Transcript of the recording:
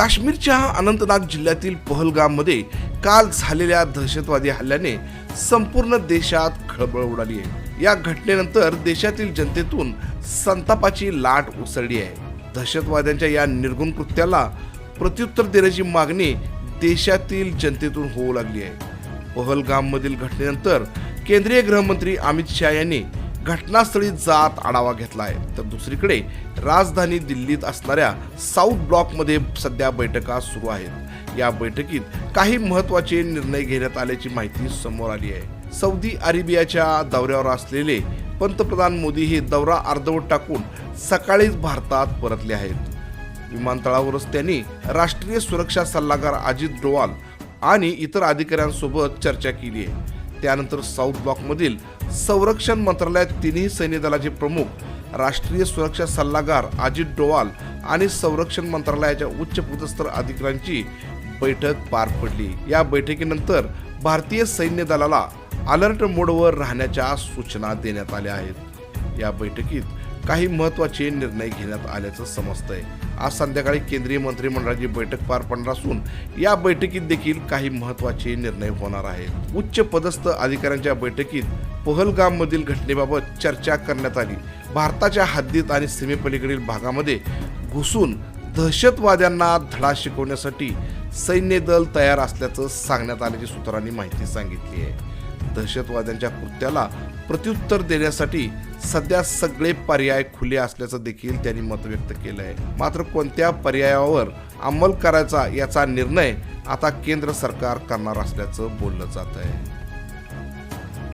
काश्मीरच्या अनंतनाग जिल्ह्यातील पहलगाममध्ये काल झालेल्या दहशतवादी हल्ल्याने संपूर्ण देशात खळबळ उडाली आहे. या घटनेनंतर देशातील जनतेतून संतापाची लाट उसळली आहे. दहशतवाद्यांच्या या निर्गुण कृत्याला प्रत्युत्तर देण्याची मागणी देशातील जनतेतून होऊ लागली आहे. पहलगाममधील घटनेनंतर केंद्रीय गृहमंत्री अमित शहा यांनी घटनास्थळी जात आढावा घेतला आहे तर दुसरीकडे राजधानी दिल्लीत असणाऱ्या साऊथ ब्लॉकमध्ये सध्या बैठका सुरू आहेत. या बैठकीत काही महत्त्वाचे निर्णय घेण्यात आल्याची माहिती समोर आली आहे. सौदी अरेबियाच्या दौऱ्यावर असलेले पंतप्रधान मोदी हे दौरा अर्धवट टाकून सकाळीच भारतात परतले आहेत. विमानतळावरच त्यांनी राष्ट्रीय सुरक्षा सल्लागार अजित डोवाल आणि इतर अधिकाऱ्यांसोबत चर्चा केली आहे. त्यानंतर साऊथ ब्लॉकमधील संरक्षण मंत्रालयात तिन्ही सैन्य दलाचे प्रमुख राष्ट्रीय सुरक्षा सल्लागार अजित डोवाल आणि संरक्षण मंत्रालयाच्या उच्च पदस्थ अधिकाऱ्यांची बैठक पार पडली. या बैठकीनंतर भारतीय सैन्य दलाला अलर्ट मोडवर राहण्याच्या सूचना देण्यात आल्या आहेत. या बैठकीत काही महत्त्वाचे निर्णय घेण्यात आल्याचं समजतंय. आज संध्याकाळी केंद्रीय मंत्रिमंडळाची बैठक पार पडणार असून या बैठकीत देखील काही महत्त्वाचे निर्णय होणार आहेत. उच्च पदस्थ अधिकाऱ्यांच्या बैठकीत पहलगाममधील घटनेबाबत चर्चा करण्यात आली. भारताच्या हद्दीत आणि सीमेपलीकडील भागामध्ये घुसून दहशतवाद्यांना धडा शिकवण्यासाठी सैन्य दल तयार असल्याचं सांगण्यात आल्याची सूत्रांनी माहिती सांगितली आहे. दहशतवाद्यांच्या कृत्याला प्रत्युत्तर देण्यासाठी सध्या सगळे पर्याय खुले असल्याचं देखील त्यांनी मत व्यक्त केलं आहे मात्र कोणत्या पर्यायावर अंमल करायचा याचा निर्णय आता केंद्र सरकार करणार असल्याचं बोललं जात आहे